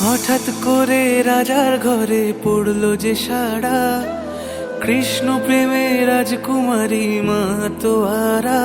হঠাৎ করে রাজার ঘরে পড়ল যে সাড়া। কৃষ্ণ প্রেমে রাজকুমারী মা তোয়ারা।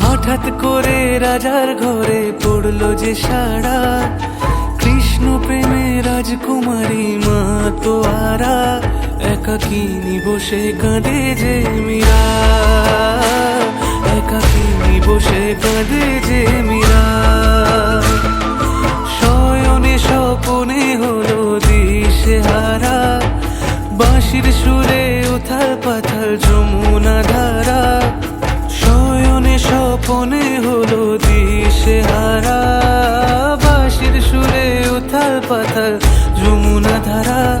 হঠাৎ করে রাজার ঘরে পড়ল যে সাড়া। কৃষ্ণ প্রেমে রাজকুমারী মা তোয়ারা। একাকিনী বসে কাঁদে যে মীরা? একাকিনী বসে কাঁদে যে মীরা? শয়নে স্বপনে হলো দিশে হারা। বাঁশির সুরে উথাল পাথাল যমুনা ধারা। শয়নে স্বপনে হলো দিশে হারা। বাঁশির সুরে উথাল পাথাল যমুনা ধারা।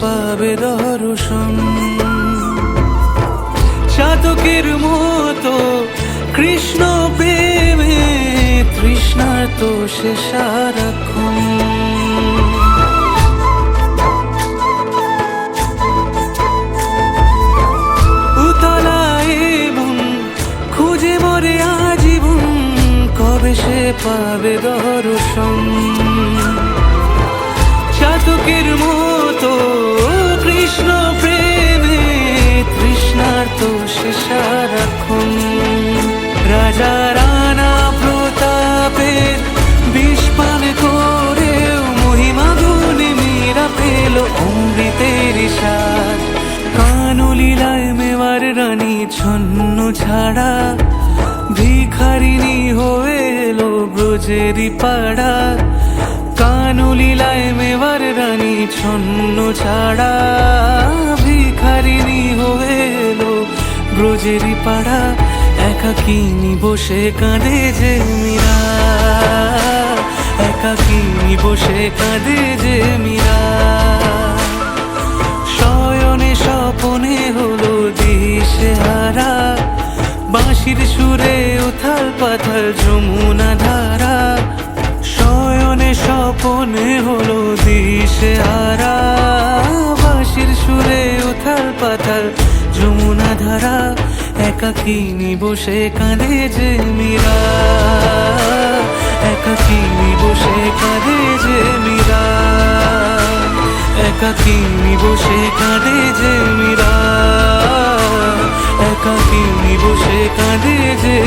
পাবে দর্শন। চাতকের মতো কৃষ্ণ প্রেমে তৃষ্ণার তো সে সে পাবে দর্শন? চাতকের মতো কৃষ্ণ প্রেমে তৃষ্ণার তো সে সারাক্ষণ রাজা রানা প্রতাপের বিষ পান করেও মহিমা গুণে মীরা পেল অমৃতের সাথ কানুলীলায় মেওয়ার রানী ছন্ন ছাড়া ভিখারিনী হয়ে এলো ব্রজেরই পাড়া। কানুলীলায় মেওয়ার রানী, ছন্ন ছাড়া ভিখারিনী হয়ে এলো। ব্রজেরই পাড়া একাকিনী বসে কাঁদে যে মীরা? একাকিনী বসে কাঁদে যে মীরা? শয়নে স্বপনে হলো দিশে হারা বাঁশির সুরে উথাল পাথাল যমুনা ধারা। স্বপনে হলো দিশে হারা বাঁশির সুরে উথাল পাথাল যমুনা ধারা। একাকিনী বসে কাঁদে যে মীরা। একাকিনী বসে কাঁদে যে মীরা। একাকিনী বসে কাঁদে যে মীরা। একাকিনী বসে কাঁদে যে